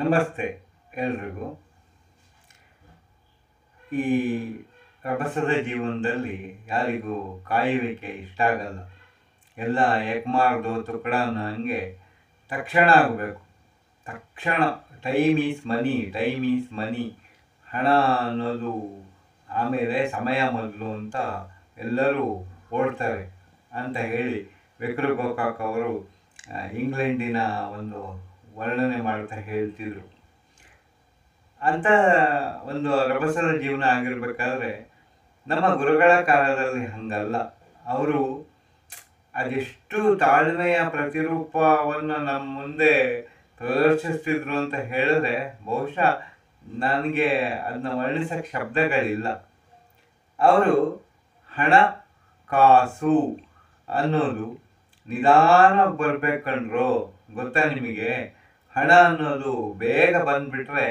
ನಮಸ್ತೆ ಎಲ್ರಿಗೂ. ಈ ರಭಸದ ಜೀವನದಲ್ಲಿ ಯಾರಿಗೂ ಕಾಯುವಿಕೆ ಇಷ್ಟ ಆಗಲ್ಲ. ಎಲ್ಲ ಎಕ್ಮಾರ್ದು ತುಕಡನ ಹಂಗೆ ತಕ್ಷಣ ಆಗಬೇಕು. ತಕ್ಷಣ time is money time is money ಹಣ ಅನ್ನೋದು ಆಮೇಲೆ ಸಮಯ ಮೊದಲು ಅಂತ ಎಲ್ಲರೂ ಓಡ್ತಾರೆ ಅಂತ ಹೇಳಿ ವಿಕ್ರ ಗೋಕಾಕ್ ಅವರು ಇಂಗ್ಲೆಂಡಿನ ಒಂದು ವರ್ಣನೆ ಮಾಡ್ತಾ ಹೇಳ್ತಿದ್ರು. ಅಂತ ಒಂದು ರಭಸದ ಜೀವನ ಆಗಿರ್ಬೇಕಾದ್ರೆ ನಮ್ಮ ಗುರುಗಳ ಕಾಲದಲ್ಲಿ ಹಂಗಲ್ಲ. ಅವರು ಅದೆಷ್ಟು ತಾಳ್ಮೆಯ ಪ್ರತಿರೂಪವನ್ನು ನಮ್ಮ ಮುಂದೆ ಪ್ರದರ್ಶಿಸ್ತಿದ್ರು ಅಂತ ಹೇಳಿದ್ರೆ ಬಹುಶಃ ನನಗೆ ಅದನ್ನ ವರ್ಣಿಸಕ್ಕೆ ಶಬ್ದಗಳಿಲ್ಲ. ಅವರು ಹಣ, ಕಾಸು ಅನ್ನೋದು ನಿಧಾನ ಬರ್ಬೇಕಂಡ್ರು ಗೊತ್ತಾ ನಿಮಗೆ? ಹಣ ಅನ್ನೋದು ಬೇಗ ಬಂದ್ಬಿಟ್ರೆ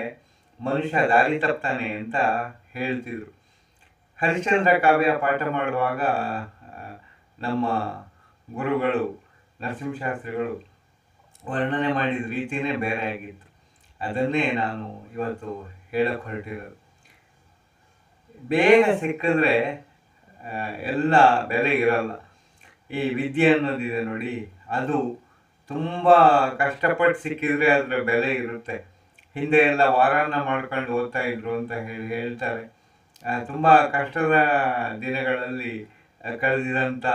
ಮನುಷ್ಯ ದಾರಿ ತಪ್ತಾನೆ ಅಂತ ಹೇಳ್ತಿದ್ರು. ಹರಿಶ್ಚಂದ್ರ ಕಾವ್ಯ ಪಾಠ ಮಾಡುವಾಗ ನಮ್ಮ ಗುರುಗಳು, ನರಸಿಂಹಶಾಸ್ತ್ರಿಗಳು ವರ್ಣನೆ ಮಾಡಿದ ರೀತಿಯೇ ಬೇರೆ ಆಗಿತ್ತು. ಅದನ್ನೇ ನಾನು ಇವತ್ತು ಹೇಳಕ್ಕೆ ಹೊರಟಿರೋದು. ಬೇಗ ಸಿಕ್ಕಿದ್ರೆ ಎಲ್ಲ ಬೆಲೆ ಇರಲ್ಲ ಈ ವಿದ್ಯೆ ಅನ್ನೋದಿದೆ ನೋಡಿ, ಅದು ತುಂಬ ಕಷ್ಟಪಟ್ಟು ಸಿಕ್ಕಿದ್ರೆ ಅದರ ಬೆಲೆ ಇರುತ್ತೆ. ಹಿಂದೆ ಎಲ್ಲ ವಾರಾನ ಮಾಡ್ಕೊಂಡು ಓದ್ತಾ ಇದ್ರು ಅಂತ ಹೇಳಿ ಹೇಳ್ತಾರೆ. ತುಂಬ ಕಷ್ಟದ ದಿನಗಳಲ್ಲಿ ಕಳೆದಿದಂಥ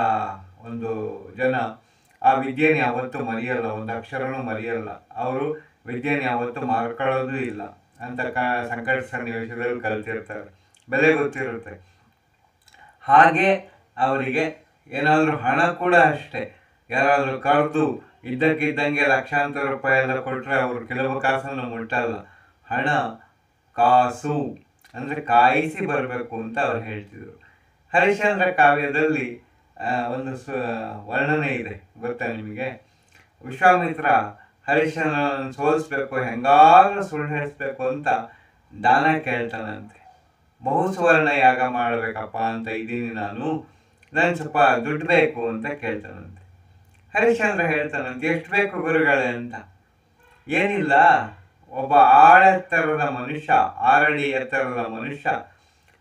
ಒಂದು ಜನ, ಆ ವಿದ್ಯೆನ ಯಾವತ್ತೂ ಮರೆಯಲ್ಲ, ಒಂದು ಅಕ್ಷರನೂ ಮರೆಯಲ್ಲ. ಅವರು ವಿದ್ಯೆನ ಯಾವತ್ತೂ ಮಾರ್ಕೊಳ್ಳೋದು ಇಲ್ಲ ಅಂತ ಕ, ಸಂಕಟ ಸನ್ನಿವೇಶದಲ್ಲಿ ಕಲ್ತಿರ್ತಾರೆ. ಬೆಲೆ ಗೊತ್ತಿರುತ್ತೆ. ಹಾಗೆ ಅವರಿಗೆ ಏನಾದರೂ ಹಣ ಕೂಡ ಅಷ್ಟೇ. ಯಾರಾದರೂ ಕರೆದು ಇದ್ದಕ್ಕಿದ್ದಂಗೆ ಲಕ್ಷಾಂತರ ರೂಪಾಯಿ ಎಲ್ಲ ಕೊಟ್ಟರೆ ಅವರು ಕೆಲವು ಕಾಸನ್ನು ಮುಟ್ಟಲ್ಲ. ಹಣ, ಕಾಸು, ಅಂದರೆ ಕಾಯಿಸಿ ಬರಬೇಕು ಅಂತ ಅವ್ರು ಹೇಳ್ತಿದ್ರು. ಹರಿಶ್ಚಂದ್ರ ಕಾವ್ಯದಲ್ಲಿ ಒಂದು ಸು, ವರ್ಣನೆ ಇದೆ, ಗೊತ್ತಾ ನಿಮಗೆ? ವಿಶ್ವಾಮಿತ್ರ ಹರಿಶ್ಚಂದ್ರನ ಸೋಲಿಸ್ಬೇಕು, ಹೆಂಗಾದ್ರೂ ಸುಳ್ಳು ಅಂತ ದಾನ ಕೇಳ್ತಾನಂತೆ. ಬಹು ಸುವರ್ಣ ಯಾಗ ಮಾಡಬೇಕಪ್ಪ ಅಂತ ಇದ್ದೀನಿ ನಾನು. ನಾನು ಸ್ವಲ್ಪ ದುಡ್ಡು ಬೇಕು ಅಂತ ಕೇಳ್ತಾನಂತೆ. ಹರಿಶ್ಚಂದ್ರ ಹೇಳ್ತಾನಂತೆ ಎಷ್ಟು ಬೇಕು ಗುರುಗಳೇ ಅಂತ. ಏನಿಲ್ಲ, ಒಬ್ಬ ಆಳೆತ್ತರದ ಮನುಷ್ಯ, ಆರಡಿ ಎತ್ತರದ ಮನುಷ್ಯ,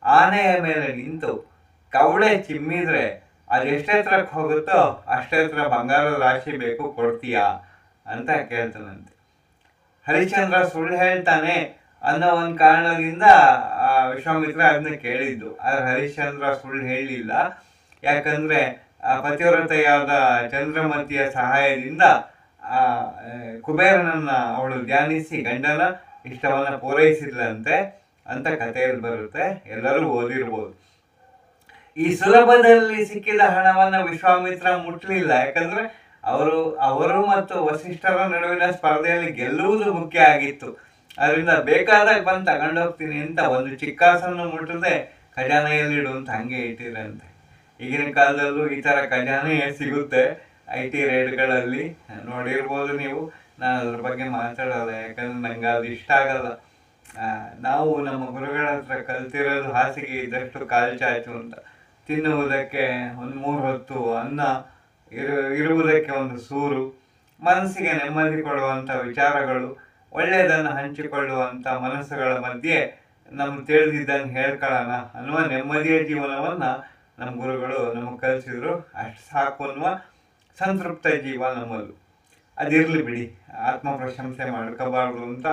ಆನೆಯ ಮೇಲೆ ನಿಂತು ಕವಳೆ ಚಿಮ್ಮಿದ್ರೆ ಅದು ಎಷ್ಟೆತ್ತರಕ್ಕೆ ಹೋಗುತ್ತೋ ಅಷ್ಟೆತ್ತರ ಬಂಗಾರದ ರಾಶಿ ಬೇಕು, ಕೊಡ್ತೀಯಾ ಅಂತ ಕೇಳ್ತಾನಂತೆ. ಹರಿಶ್ಚಂದ್ರ ಸುಳ್ಳು ಹೇಳ್ತಾನೆ ಅನ್ನೋ ಒಂದು ಕಾರಣದಿಂದ ವಿಶ್ವಾಮಿತ್ರ ಅದನ್ನ ಕೇಳಿದ್ದು. ಆದ್ರೆ ಹರಿಶ್ಚಂದ್ರ ಸುಳ್ಳು ಹೇಳಲಿಲ್ಲ ಯಾಕಂದ್ರೆ ಪತಿವ್ರತೆಯಾದ ಚಂದ್ರಮತಿಯ ಸಹಾಯದಿಂದ, ಆ ಕುಬೇರನನ್ನ ಅವಳು ಧ್ಯಾನಿಸಿ ಗಂಡನ ಇಷ್ಟವನ್ನ ಪೂರೈಸಿದ್ಲಂತೆ ಅಂತ ಕಥೆಯಲ್ಲಿ ಬರುತ್ತೆ. ಎಲ್ಲರೂ ಓದಿರ್ಬೋದು. ಈ ಸುಲಭದಲ್ಲಿ ಸಿಕ್ಕಿದ ಹಣವನ್ನ ವಿಶ್ವಾಮಿತ್ರ ಮುಟ್ಲಿಲ್ಲ. ಯಾಕಂದ್ರೆ ಅವರು ಅವರು ಮತ್ತು ವಸಿಷ್ಠರ ನಡುವಿನ ಸ್ಪರ್ಧೆಯಲ್ಲಿ ಗೆಲ್ಲುವುದು ಮುಖ್ಯ ಆಗಿತ್ತು. ಅದರಿಂದ ಬೇಕಾದಾಗ ಬಂದು ತಗೊಂಡೋಗ್ತೀನಿ ಅಂತ ಒಂದು ಚಿಕ್ಕಾಸನ್ನು ಮುಟ್ಟದೆ ಖಜಾನೆಯಲ್ಲಿಡು ಅಂತ ಹಂಗೆ ಇಟ್ಟಿರಂತೆ ಈಗಿನ ಕಾಲದಲ್ಲೂ ಈ ತರ ಖಜಾನೆ ಸಿಗುತ್ತೆ ಐ ಟಿ ರೇಡ್ಗಳಲ್ಲಿ ನೋಡಿರ್ಬೋದು ನೀವು, ನಾನು ಅದ್ರ ಬಗ್ಗೆ ಮಾತಾಡಲ್ಲ, ಯಾಕಂದ್ರೆ ನಂಗೆ ಅದು ಇಷ್ಟ ಆಗಲ್ಲ. ನಾವು ನಮ್ಮ ಗುರುಗಳ ಹತ್ರ ಕಲ್ತಿರೋದು ಹಾಸಿಗೆ ಇದ್ದಷ್ಟು ಕಾಲು ಚಾಚು ಅಂತ. ತಿನ್ನುವುದಕ್ಕೆ ಒಂದು ಮೂರು ಹೊತ್ತು ಅನ್ನ, ಇರು, ಇರುವುದಕ್ಕೆ ಒಂದು ಸೂರು, ಮನಸ್ಸಿಗೆ ನೆಮ್ಮದಿ ಕೊಡುವಂಥ ವಿಚಾರಗಳು, ಒಳ್ಳೆಯದನ್ನು ಹಂಚಿಕೊಳ್ಳುವಂಥ ಮನಸ್ಸುಗಳ ಮಧ್ಯೆ ನಮ್ಗೆ ತಿಳಿದಿದ್ದಂಗೆ ಹೇಳ್ಕೊಳ್ಳೋಣ ಅನ್ನುವ ನೆಮ್ಮದಿಯ ಜೀವನವನ್ನ ನಮ್ಮ ಗುರುಗಳು ನಮಗೆ ಕಲಿಸಿದ್ರು, ಅಷ್ಟು ಸಾಕು ಅನ್ನುವ ಸಂತೃಪ್ತ ಜೀವ ನಮ್ಮದು ಅದಿರಲಿ ಬಿಡಿ, ಆತ್ಮ ಪ್ರಶಂಸೆ ಮಾಡ್ಕೋಬಾರ್ದು ಅಂತ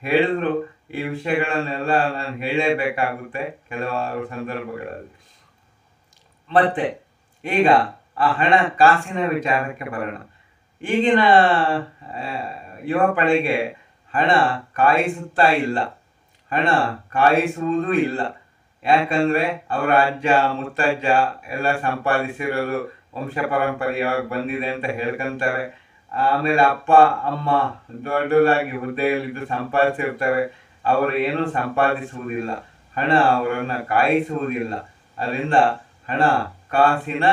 ಹೇಳಿದ್ರು. ಈ ವಿಷಯಗಳನ್ನೆಲ್ಲ ನಾನು ಹೇಳಲೇಬೇಕಾಗುತ್ತೆ ಕೆಲವಾರು ಸಂದರ್ಭಗಳಲ್ಲಿ. ಮತ್ತೆ, ಈಗ ಆ ಹಣ ಕಾಸಿನ ವಿಚಾರಕ್ಕೆ ಬರೋಣ. ಈಗಿನ ಯುವ ಪಡೆಗೆ ಹಣ ಕಾಯಿಸುತ್ತಾ ಇಲ್ಲ. ಹಣ ಕಾಯಿಸುವುದೂ ಇಲ್ಲ. ಯಾಕಂದ್ರೆ ಅವರ ಅಜ್ಜ, ಮುತ್ತಜ್ಜ ಎಲ್ಲ ಸಂಪಾದಿಸಿರೋದು ವಂಶ ಪರಂಪರೆಯಾಗಿ ಬಂದಿದೆ ಅಂತ ಹೇಳ್ಕೊಂತಾರೆ. ಆಮೇಲೆ ಅಪ್ಪ, ಅಮ್ಮ ದೊಡ್ಡದಾಗಿ ಹುದ್ದೆಯಲ್ಲಿದ್ದು ಸಂಪಾದಿಸಿರ್ತಾರೆ. ಅವರು ಏನೂ ಸಂಪಾದಿಸುವುದಿಲ್ಲ. ಹಣ ಅವರನ್ನು ಕಾಯಿಸುವುದಿಲ್ಲ. ಅದರಿಂದ ಹಣ, ಕಾಸಿನ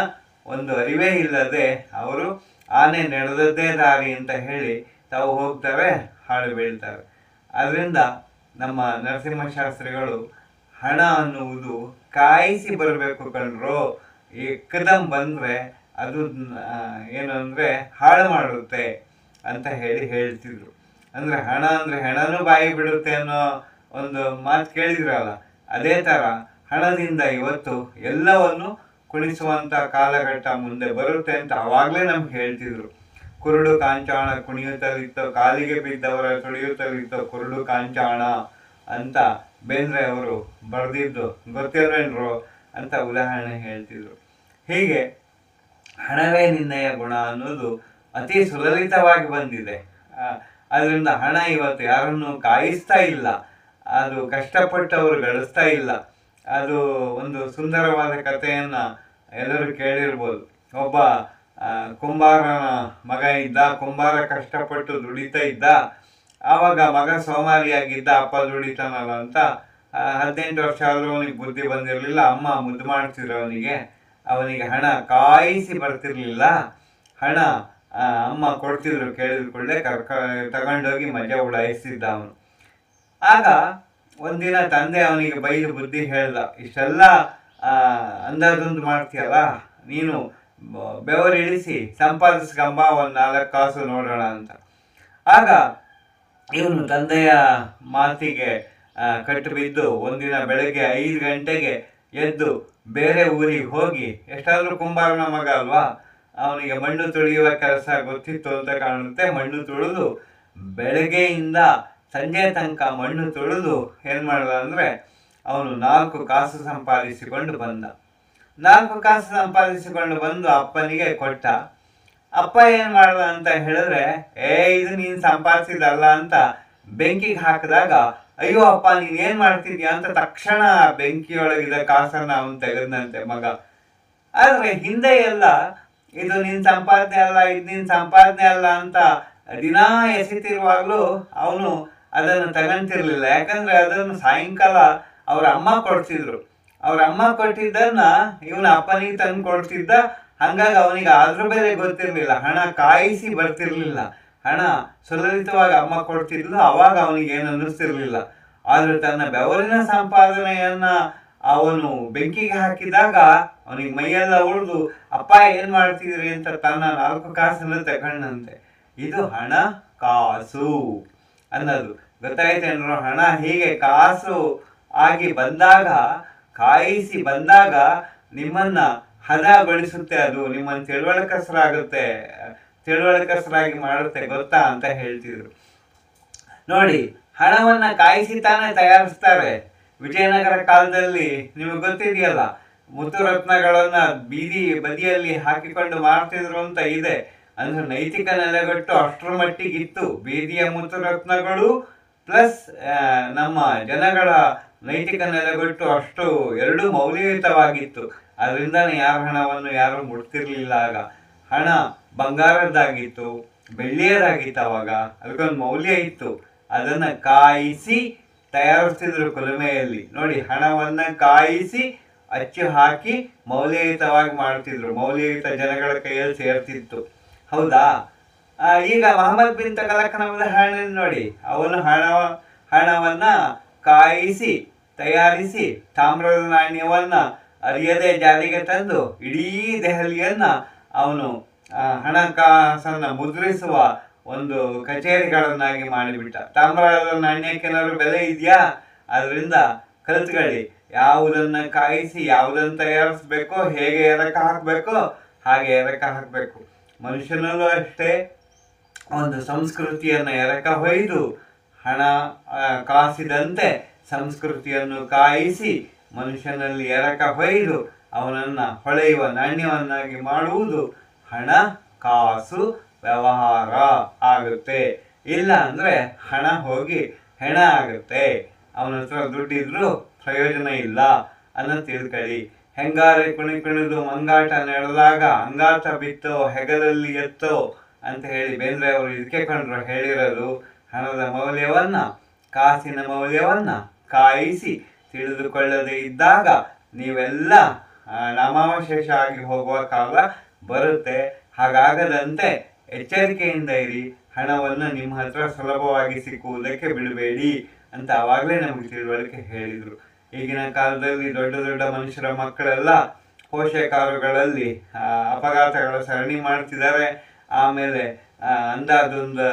ಒಂದು ಅರಿವೇ ಇಲ್ಲದೆ ಅವರು ಆನೆ ನಡೆದದ್ದೇ ದಾರಿ ಅಂತ ಹೇಳಿ ತಾವು ಹೋಗ್ತಾರೆ ಹಾಳು ಬೀಳ್ತಾರೆ. ಅದರಿಂದ ನಮ್ಮ ನರಸಿಂಹಶಾಸ್ತ್ರಿಗಳು ಹಣ ಅನ್ನುವುದು ಕಾಯಿಸಿ ಬರಬೇಕು ಕಣ್ರು. ಎಕ್ಕದಂ ಬಂದ್ರೆ ಅದು ಏನು ಅಂದ್ರೆ ಹಾಳು ಮಾಡುತ್ತೆ ಅಂತ ಹೇಳಿ ಹೇಳ್ತಿದ್ರು. ಅಂದ್ರೆ ಹಣ ಅಂದ್ರೆ ಹೆಣನೂ ಬಾಯಿ ಬಿಡುತ್ತೆ ಅನ್ನೋ ಒಂದು ಮಾತು ಕೇಳಿದ್ರಲ್ಲ, ಅದೇ ತರ ಹಣದಿಂದ ಇವತ್ತು ಎಲ್ಲವನ್ನು ಕುಣಿಸುವಂತ ಕಾಲಘಟ್ಟ ಮುಂದೆ ಬರುತ್ತೆ ಅಂತ ಆವಾಗಲೇ ನಮ್ಗೆ ಹೇಳ್ತಿದ್ರು. ಕುರುಡು ಕಾಂಚಾಣ ಕುಣಿಯುತ್ತಲಿತ್ತೋ, ಕಾಲಿಗೆ ಬಿದ್ದವರ ತುಳಿಯುತ್ತಲಿತ್ತೋ, ಕುರುಡು ಕಾಂಚಾಣ. ಅಂತ ಬೇಂದ್ರೆ ಅವರು ಬರೆದಿದ್ದು. ಗೊತ್ತಿಲ್ವೇನ್ರು ಅಂತ ಉದಾಹರಣೆ ಹೇಳ್ತಿದ್ರು. ಹೀಗೆ ಹಣವೇ ನಿನ್ನಯ ಗುಣ ಅನ್ನೋದು ಅತಿ ಸುಲಲಿತವಾಗಿ ಬಂದಿದೆ. ಅದರಿಂದ ಹಣ ಇವತ್ತು ಯಾರನ್ನು ಕಾಯಿಸ್ತಾ ಇಲ್ಲ. ಅದು ಅವರು ಗಳಿಸ್ತಾ ಇಲ್ಲ. ಅದು ಒಂದು ಸುಂದರವಾದ ಕಥೆಯನ್ನು ಎಲ್ಲರೂ ಕೇಳಿರ್ಬೋದು. ಒಬ್ಬ ಕುಂಬಾರನ ಮಗ ಇದ್ದ, ಕುಂಬಾರ ಕಷ್ಟಪಟ್ಟು ದುಡಿತಾ ಇದ್ದ ಆವಾಗ ಮಗ ಸೋಮಾರಿಯಾಗಿದ್ದ ಅಪ್ಪ ದುಡಿತಾನಲ್ಲ ಅಂತ ಹದಿನೆಂಟು ವರ್ಷ ಆದರೂ ಅವನಿಗೆ ಬುದ್ಧಿ ಬಂದಿರಲಿಲ್ಲ. ಅಮ್ಮ ಮುದ್ದು ಮಾಡ್ತಿದ್ರು ಅವನಿಗೆ. ಅವನಿಗೆ ಹಣ ಕಾಯಿಸಿ ಬರ್ತಿರ್ಲಿಲ್ಲ. ಹಣ ಅಮ್ಮ ಕೊಡ್ತಿದ್ರು ಕೇಳಿದ ಕೂಡಲೇ ಕರ್ಕ, ತಗೊಂಡೋಗಿ ಮಜಾ ಉಡಾಯಿಸ್ತಿದ್ದ ಅವನು. ಆಗ ಒಂದಿನ ತಂದೆ ಅವನಿಗೆ ಬೈದು ಬುದ್ಧಿ ಹೇಳ್ದ, ಇಷ್ಟೆಲ್ಲ ಅಂದಾಜೊಂದು ಮಾಡ್ತೀಯಲ್ಲ? ನೀನು ಬೆವರು ಬೆವರಿಳಿಸಿ ಸಂಪಾದಿಸ್ಕಂಬ ಒಂದು ನಾಲ್ಕು ಕಾಸು ನೋಡೋಣ ಅಂತ. ಆಗ ಇವನು ತಂದೆಯ ಮಾತಿಗೆ ಕಟ್ಟು ಬಿದ್ದು ಒಂದಿನ ಬೆಳಗ್ಗೆ ಐದು ಗಂಟೆಗೆ ಎದ್ದು ಬೇರೆ ಊರಿಗೆ ಹೋಗಿ, ಎಷ್ಟಾದರೂ ಕುಂಬಾರನ ಮಗ ಅಲ್ವಾ? ಅವನಿಗೆ ಮಣ್ಣು ತುಳಿಯುವ ಕೆಲಸ ಗೊತ್ತಿತ್ತು ಅಂತ ಕಾಣುತ್ತೆ. ಮಣ್ಣು ತುಳಿದು ಬೆಳಗ್ಗೆಯಿಂದ ಸಂಜೆ ತನಕ ಮಣ್ಣು ತುಳಿದು ಏನು ಮಾಡಿದ ಅಂದರೆ, ಅವನು ನಾಲ್ಕು ಕಾಸು ಸಂಪಾದಿಸಿಕೊಂಡು ಬಂದ. ನಾಲ್ಕು ಕಾಸು ಸಂಪಾದಿಸಿಕೊಂಡು ಬಂದು ಅಪ್ಪನಿಗೆ ಕೊಟ್ಟ. ಅಪ್ಪ ಏನ್ ಮಾಡ್ದ ಅಂತ ಹೇಳಿದ್ರೆ, ಏ, ಇದು ನೀನ್ ಸಂಪಾದಿಸಿದಲ್ಲ ಅಂತ ಬೆಂಕಿಗೆ ಹಾಕಿದಾಗ, ಅಯ್ಯೋ ಅಪ್ಪ, ನೀನ್ ಏನ್ ಮಾಡ್ತಿದ್ಯಾ ಅಂತ ತಕ್ಷಣ ಬೆಂಕಿಯೊಳಗಿದ ಕಾಸನ್ನ ಅವನು ತೆಗೆದಂತೆ ಮಗ. ಆದ್ರೆ ಹಿಂದೆ ಎಲ್ಲ, ಇದು ನಿನ್ ಸಂಪಾದನೆ ಅಲ್ಲ, ಇದು ನಿನ್ ಸಂಪಾದನೆ ಅಲ್ಲ ಅಂತ ದಿನಾ ಎಸಿತಿರುವಾಗ್ಲೂ ಅವನು ಅದನ್ನು ತಗೊಂತಿರ್ಲಿಲ್ಲ. ಯಾಕಂದ್ರೆ ಅದನ್ನು ಸಾಯಂಕಾಲ ಅವ್ರ ಅಮ್ಮ ಕೊಡ್ತಿದ್ರು. ಅವ್ರ ಅಮ್ಮ ಕೊಟ್ಟಿದ್ದನ್ನ ಇವನ ಅಪ್ಪನಿಗೆ ತಂದು ಕೊಡ್ತಿದ್ದ ಹಂಗಾಗಿ ಅವನಿಗೆ ಅದ್ರ ಬೆಲೆ ಗೊತ್ತಿರಲಿಲ್ಲ. ಹಣ ಕಾಯಿಸಿ ಬರ್ತಿರ್ಲಿಲ್ಲ. ಹಣ ಸುಲಲಿತವಾಗಿ ಅಮ್ಮ ಕೊಡ್ತಿದ್ಲು, ಅವಾಗ ಅವನಿಗೆ ಏನು ಅನ್ನಿಸ್ತಿರ್ಲಿಲ್ಲ. ಆದ್ರೆ ತನ್ನ ಬೆವರಿನ ಸಂಪಾದನೆಯನ್ನ ಅವನು ಬೆಂಕಿಗೆ ಹಾಕಿದಾಗ ಅವನಿಗೆ ಮೈಯೆಲ್ಲ ಉಳಿದು ಅಪ್ಪ, ಏನ್ ಮಾಡ್ತಿದ್ರಿ ಅಂತ ತನ್ನ ನಾಲ್ಕು ಕಾಸನ್ನು ತಗೊಂಡಂತೆ ಇದು ಹಣ ಕಾಸು, ಅನ್ನೋದು. ಗೊತ್ತಾಯ್ತೇನ್ರು ಹಣ ಹೀಗೆ ಕಾಸು ಆಗಿ ಬಂದಾಗ, ಕಾಯಿಸಿ ಬಂದಾಗ ನಿಮ್ಮನ್ನ ಹದಗೊಳಿಸುತ್ತೆ ಅದು. ನಿಮ್ಮನ್ನ ತಿಳುವಳಿಕಸರಾಗುತ್ತೆ. ತಿಳುವಳಿಕಸರಾಗಿ ಮಾಡುತ್ತೆ, ಗೊತ್ತಾ ಅಂತ ಹೇಳ್ತಿದ್ರು. ನೋಡಿ, ಹಣವನ್ನ ಕಾಯಿಸಿ ತಾನೇ ತಯಾರಿಸ್ತಾರೆ. ವಿಜಯನಗರ ಕಾಲದಲ್ಲಿ ನಿಮಗೆ ಗೊತ್ತಿದೆಯಲ್ಲ ಮುತ್ತು ರತ್ನಗಳನ್ನ ಬೀದಿ ಬದಿಯಲ್ಲಿ ಹಾಕಿಕೊಂಡು ಮಾಡ್ತಿದ್ರು ಅಂತ ಇದೆ. ಅಂದ್ರೆ ನೈತಿಕ ನೆಲೆಗಟ್ಟು ಅಷ್ಟರ ಮಟ್ಟಿಗಿತ್ತು ಬೀದಿಯ ಮುತ್ತು ರತ್ನಗಳು ಪ್ಲಸ್ ನಮ್ಮ ಜನಗಳ ನೈತಿಕ ನೆಲೆಗಟ್ಟು ಅಷ್ಟು ಎರಡೂ ಮೌಲ್ಯಯುತವಾಗಿತ್ತು. ಅದರಿಂದಾನೇ ಯಾರ ಹಣವನ್ನು ಯಾರು ಮುಡ್ತಿರ್ಲಿಲ್ಲ ಆಗ ಹಣ ಬಂಗಾರದ್ದಾಗಿತ್ತು, ಬೆಳ್ಳಿಯದಾಗಿತ್ತು ಅವಾಗ, ಅದಕ್ಕೊಂದು ಮೌಲ್ಯ ಇತ್ತು. ಅದನ್ನ ಕಾಯಿಸಿ ತಯಾರಿಸ್ತಿದ್ರು ಕುಲುಮೆಯಲ್ಲಿ. ನೋಡಿ, ಹಣವನ್ನ ಕಾಯಿಸಿ ಅಚ್ಚು ಹಾಕಿ ಮೌಲ್ಯಯುತವಾಗಿ ಮಾಡ್ತಿದ್ರು. ಮೌಲ್ಯಯುತ ಜನಗಳ ಕೈಯಲ್ಲಿ ಸೇರ್ತಿತ್ತು. ಹೌದಾ? ಈಗ ಮಹಮ್ಮದ್ ಬಿನ್ ತಗಲಕ್ಕನ ಹಣ ನೋಡಿ, ಅವನು ಹಣ, ಹಣವನ್ನ ಕಾಯಿಸಿ, ತಯಾರಿಸಿ ತಾಮ್ರದ ನಾಣ್ಯವನ್ನ ಅರಿಯದೆ ಜಾರಿಗೆ ತಂದು ಇಡೀ ದೆಹಲಿಯನ್ನ ಅವನು ಹಣಕಾಸನ್ನ ಮುದ್ರಿಸುವ ಒಂದು ಕಚೇರಿಗಳನ್ನಾಗಿ ಮಾಡಿಬಿಟ್ಟ. ತಾಮ್ರದ ನಾಣ್ಯಕ್ಕೆನಾದ್ರು ಬೆಲೆ ಇದೆಯಾ? ಅದರಿಂದ ಕಲ್ತ್ಕೊಳ್ಳಿ. ಯಾವುದನ್ನ ಕಾಯಿಸಿ, ಯಾವುದನ್ನು ತಯಾರಿಸ್ಬೇಕು, ಹೇಗೆ ಎರಕ ಹಾಕಬೇಕು, ಹಾಗೆ ಎರಕ ಹಾಕಬೇಕು. ಮನುಷ್ಯನಲ್ಲೂ ಅಷ್ಟೇ, ಒಂದು ಸಂಸ್ಕೃತಿಯನ್ನ ಎರಕ ಹೊಯ್ದು ಹಣ ಕಾಸಿದಂತೆ ಸಂಸ್ಕೃತಿಯನ್ನು ಕಾಯಿಸಿ ಮನುಷ್ಯನಲ್ಲಿ ಎರಕ ಹೊಯ್ದು ಅವನನ್ನು ಹೊಳೆಯುವ ನಾಣ್ಯವನ್ನಾಗಿ ಮಾಡುವುದು ಹಣ, ಕಾಸು, ವ್ಯವಹಾರ ಆಗುತ್ತೆ. ಇಲ್ಲ ಅಂದರೆ ಹಣ ಹೋಗಿ ಹೆಣ ಆಗುತ್ತೆ. ಅವನ ಹತ್ರ ದುಡ್ಡಿದ್ರೂ ಪ್ರಯೋಜನ ಇಲ್ಲ. ಅನ್ನ ತಿಳ್ಕೊಳ್ಳಿ. ಹೆಂಗಾರೆ ಕುಣಿ ಕುಣಿದು ಮಂಗಾಟ ನಡೆದಾಗ ಅಂಗಾಟ ಬಿತ್ತೋ, ಹೆಗಲಲ್ಲಿ ಎತ್ತೋ ಅಂತ ಹೇಳಿ ಬೇಂದ್ರೆ ಅವರು ಇದಕ್ಕೆ ಕಂಡ್ರು, ಹೇಳಿರೋದು ಹಣದ ಮೌಲ್ಯವನ್ನ, ಕಾಸಿನ ಮೌಲ್ಯವನ್ನ ಕಾಯಿಸಿ ತಿಳಿದುಕೊಳ್ಳದೆ ಇದ್ದಾಗ ನೀವೆಲ್ಲ ನಾಮಾವಶೇಷ ಆಗಿ ಹೋಗುವ ಕಾಲ ಬರುತ್ತೆ. ಹಾಗಾಗದಂತೆ ಎಚ್ಚರಿಕೆಯಿಂದ ಇರಿ. ಹಣವನ್ನು ನಿಮ್ಮ ಹತ್ರ ಸುಲಭವಾಗಿ ಸಿಕ್ಕುವುದಕ್ಕೆ ಬಿಡಬೇಡಿ ಅಂತ ಆವಾಗಲೇ ನಮಗೆ ತಿಳುವಳಿಕೆ ಹೇಳಿದರು. ಈಗಿನ ಕಾಲದಲ್ಲಿ ದೊಡ್ಡ ದೊಡ್ಡ ಮನುಷ್ಯರ ಮಕ್ಕಳೆಲ್ಲ ಪೋಷಕಾರುಗಳಲ್ಲಿ ಅಪಘಾತಗಳ ಸರಣಿ ಮಾಡ್ತಿದ್ದಾರೆ. ಆಮೇಲೆ ಅಂದಾದೊಂದು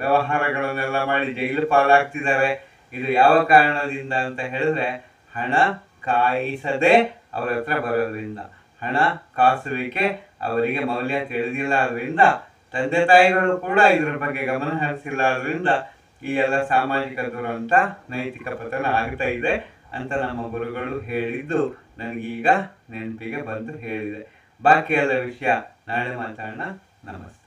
ವ್ಯವಹಾರಗಳನ್ನೆಲ್ಲ ಮಾಡಿ ಜೈಲು ಪಾಲಾಗ್ತಿದ್ದಾರೆ. ಇದು ಯಾವ ಕಾರಣದಿಂದ ಅಂತ ಹೇಳಿದ್ರೆ, ಹಣ ಕಾಯಿಸದೆ ಅವರ ಹತ್ರ ಬರೋದ್ರಿಂದ. ಹಣ ಕಾಸುವಿಕೆ ಅವರಿಗೆ ಮೌಲ್ಯ ತಿಳಿದಿಲ್ಲ ಆದ್ರಿಂದ ತಂದೆ ತಾಯಿಗಳು ಕೂಡ ಇದ್ರ ಬಗ್ಗೆ ಗಮನ ಹರಿಸಿಲ್ಲ ಆದ್ರಿಂದ ಈ ಎಲ್ಲ ಸಾಮಾಜಿಕ ದುರಂತ, ನೈತಿಕ ಪತನ ಆಗ್ತಾ ಇದೆ ಅಂತ ನಮ್ಮ ಗುರುಗಳು ಹೇಳಿದ್ದು ನನಗೀಗ ನೆನಪಿಗೆ ಬಂದು ಹೇಳಿದೆ. ಬಾಕಿ ಎಲ್ಲ ವಿಷಯ ನಾಳೆ ಮಾತಾಡೋಣ. ನಮಸ್ತೆ.